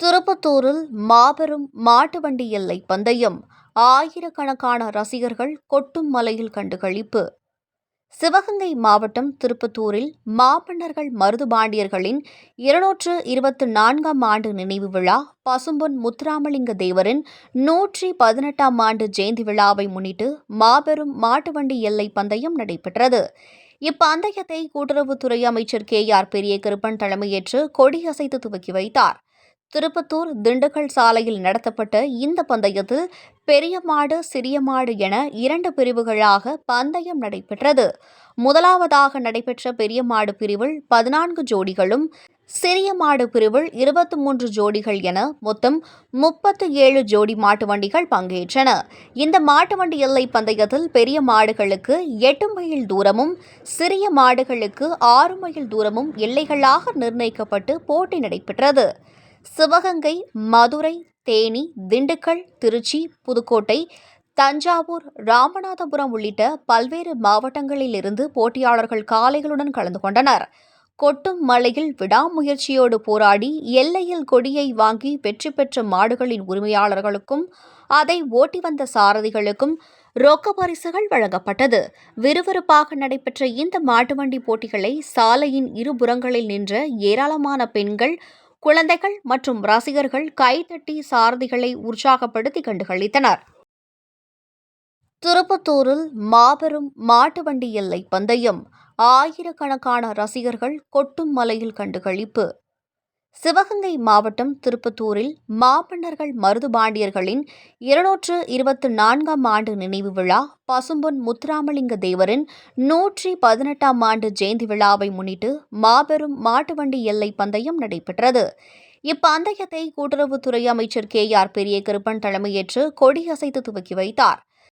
திருப்பத்தூரில் மாபெரும் மாட்டு வண்டி எல்லை பந்தயம் ஆயிரக்கணக்கான ரசிகர்கள் கொட்டும் மலையில் கண்டுகளிப்பு சிவகங்கை மாவட்டம் திருப்பத்தூரில் மாமன்னர்கள் மருதுபாண்டியர்களின் இருநூற்று இருபத்தி நான்காம் ஆண்டு நினைவு விழா பசும்பொன் முத்துராமலிங்க தேவரின் நூற்றி பதினெட்டாம் ஆண்டு ஜெயந்தி விழாவை முன்னிட்டு மாபெரும் மாட்டு வண்டி எல்லை பந்தயம் நடைபெற்றது. இப்பந்தயத்தை கூட்டுறவுத்துறை அமைச்சர் கே ஆர் பெரிய கிருப்பன் தலைமையேற்று கொடியசைத்து துவக்கி வைத்தார். திருப்பத்தூர் திண்டுக்கல் சாலையில் நடத்தப்பட்ட இந்த பந்தயத்தில் பெரிய மாடு சிறிய மாடு என இரண்டு பிரிவுகளாக பந்தயம் நடைபெற்றது. முதலாவதாக நடைபெற்ற பெரிய மாடு பிரிவில் பதினான்கு ஜோடிகளும் சிறிய மாடு பிரிவில் இருபத்தி மூன்று ஜோடிகள் என மொத்தம் முப்பத்து ஏழு ஜோடி மாட்டு வண்டிகள் பங்கேற்றன. இந்த மாட்டு வண்டி எல்லை பந்தயத்தில் பெரிய மாடுகளுக்கு எட்டு மைல் தூரமும் சிறிய மாடுகளுக்கு ஆறு மைல் தூரமும் எல்லைகளாக நிர்ணயிக்கப்பட்டு போட்டி நடைபெற்றது. சிவகங்கை மதுரை தேனி திண்டுக்கல் திருச்சி புதுக்கோட்டை தஞ்சாவூர் ராமநாதபுரம் உள்ளிட்ட பல்வேறு மாவட்டங்களில் இருந்து போட்டியாளர்கள் காளைகளுடன் கலந்து கொண்டனர். கொட்டும் மலையில் விடாமுயற்சியோடு போராடி எல்லையில் கொடியை வாங்கி வெற்றி பெற்ற மாடுகளின் உரிமையாளர்களுக்கும் அதை ஓட்டி வந்த சாரதிகளுக்கும் ரொக்க பரிசுகள் வழங்கப்பட்டது. விறுவிறுப்பாக நடைபெற்ற இந்த மாட்டுவண்டி போட்டிகளை சாலையின் இருபுறங்களில் நின்ற ஏராளமான பெண்கள் குழந்தைகள் மற்றும் ரசிகர்கள் கைதட்டி சாரதிகளை உற்சாகப்படுத்தி கண்டுகளித்தனர். திருப்பத்தூரில் மாபெரும் மாட்டு வண்டி எல்லை பந்தயம் ஆயிரக்கணக்கான ரசிகர்கள் கொட்டும் மலையில் கண்டுகளிப்பு சிவகங்கை மாவட்டம் திருப்பத்தூரில் மாமன்னர்கள் மருதுபாண்டியர்களின் இருநூற்று இருபத்தி நான்காம் ஆண்டு நினைவு விழா பசும்பொன் முத்துராமலிங்க தேவரின் நூற்றி பதினெட்டாம் ஆண்டு ஜெயந்தி விழாவை முன்னிட்டு மாபெரும் மாட்டுவண்டி எல்லை பந்தயம் நடைபெற்றது. இப்பந்தயத்தை கூட்டுறவுத்துறை அமைச்சர் கே ஆர் பெரிய கருப்பன் தலைமையேற்று கொடியசைத்து துவக்கி வைத்தார்.